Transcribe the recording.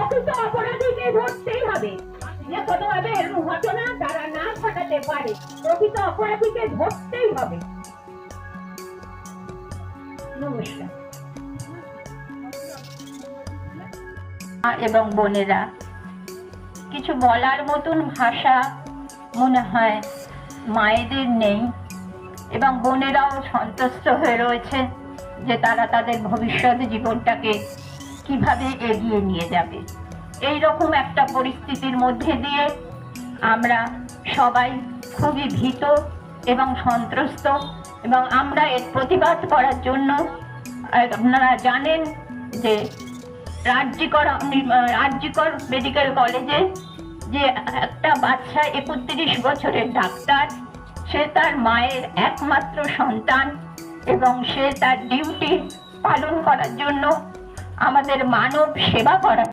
প্রকৃত অপরাধীকে ধরতেই হবে। যে কোনোভাবে এরকম ঘটনা তারা না ঘটাতে পারে। প্রকৃত অপরাধীকে ধরতেই হবে। নমস্কার। এবং বোনেরা, কিছু বলার মতন ভাষা মনে হয় মায়েদের নেই এবং বোনেরাও সন্তুষ্ট হয়ে রয়েছে যে তারা তাদের ভবিষ্যৎ জীবনটাকে কীভাবে এগিয়ে নিয়ে যাবে? এই রকম একটা পরিস্থিতির মধ্যে দিয়ে আমরা সবাই খুবই ভীত এবং সন্ত্রস্ত এবং আমরা এর প্রতিবাদ করার জন্য আপনারা জানেন যে রাজ্যিকর রাজ্যিকর মেডিকেল কলেজে যে একটা বাচ্চা একত্রিশ বছরের ডাক্তার, সে তার মায়ের একমাত্র সন্তান এবং সে তার ডিউটি পালন করার জন্য আমাদের মানব সেবা করার